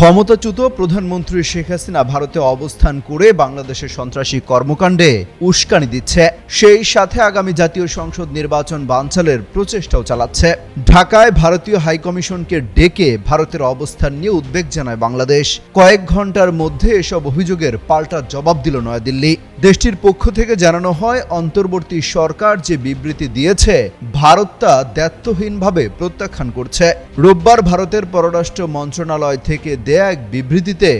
ক্ষমতাচ্যুত প্রধানমন্ত্রী শেখ হাসিনা ভারতে অবস্থান করে বাংলাদেশের সন্ত্রাসী কর্মকাণ্ডে উস্কানি দিচ্ছে। সেই সাথে আগামী জাতীয় সংসদ নির্বাচন বানচালের প্রচেষ্টাও চালাচ্ছে। ঢাকায় ভারতীয় হাইকমিশনকে ডেকে ভারতের অবস্থান নিয়ে উদ্বেগ জানায় বাংলাদেশ। কয়েক ঘণ্টার মধ্যে এসব অভিযোগের পাল্টা জবাব দিল নয়াদিল্লি। দেশটির পক্ষ থেকে জানানো হয়, অন্তর্বর্তী সরকার যে বিবৃতি দিয়েছে, ভারত তা দায়িত্বহীনভাবে প্রত্যাখ্যান করছে। রোববার ভারতের পররাষ্ট্র মন্ত্রণালয় থেকে দেয়া এক বিবৃতিতে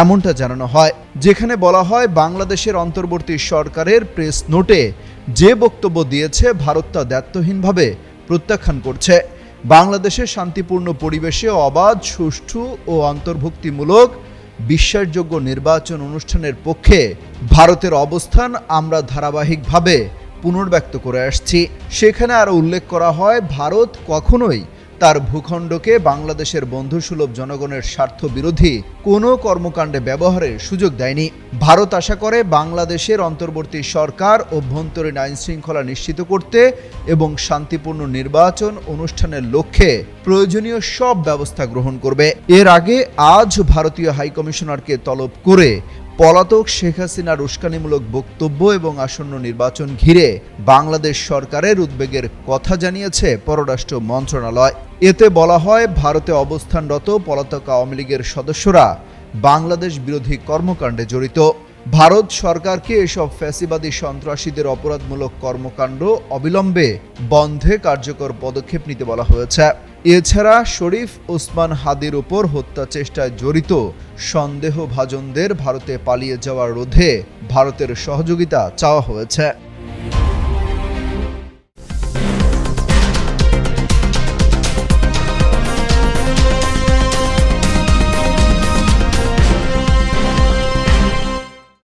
এমনটা জানানো হয়, যেখানে বলা হয় বাংলাদেশের অন্তর্বর্তী সরকারের প্রেস নোটে যে বক্তব্য দিয়েছে ভারত তা দায়িত্বহীনভাবে প্রত্যাখ্যান করছে। বাংলাদেশের শান্তিপূর্ণ পরিবেশে অবাধ, সুষ্ঠু ও অন্তর্ভুক্তিমূলক বিশ্বাসযোগ্য নির্বাচন অনুষ্ঠানের পক্ষে ভারতের অবস্থান আমরা ধারাবাহিকভাবে পুনর্ব্যক্ত করে আসছি। সেখানে আরও উল্লেখ করা হয়, ভারত কখনোই তার ভূখণ্ডকে বাংলাদেশের বন্ধুসুলভ জনগণের স্বার্থ বিরোধী কোনো কর্মকাণ্ডে ব্যবহারের সুযোগ দেয়নি। ভারত আশা করে বাংলাদেশের অন্তর্বর্তী সরকার অভ্যন্তরীণ আইন শৃঙ্খলা নিশ্চিত করতে এবং শান্তিপূর্ণ নির্বাচন অনুষ্ঠানের লক্ষ্যে প্রয়োজনীয় সব ব্যবস্থা গ্রহণ করবে। এর আগে আজ ভারতীয় হাইকমিশনারকে তলব করে পলাতক শেখ হাসিনার উস্কানিমূলক বক্তব্য এবং আসন্ন নির্বাচন ঘিরে বাংলাদেশ সরকারের উদ্বেগের কথা জানিয়েছে পররাষ্ট্র মন্ত্রণালয়। এতে বলা হয়, ভারতে অবস্থানরত পলাতক আওয়ামী লীগের সদস্যরা বাংলাদেশ বিরোধী কর্মকাণ্ডে জড়িত। ভারত সরকারকে এসব ফ্যাসিবাদী সন্ত্রাসীদের অপরাধমূলক কর্মকাণ্ড অবিলম্বে বন্ধে কার্যকর পদক্ষেপ নিতে বলা হয়েছে। এছাড়া শরীফ ওসমান হাদির উপর হত্যা চেষ্টায় জড়িত সন্দেহভাজনদের ভারতে পালিয়ে যাওয়ার রোধে ভারতের সহযোগিতা চাওয়া হয়েছে।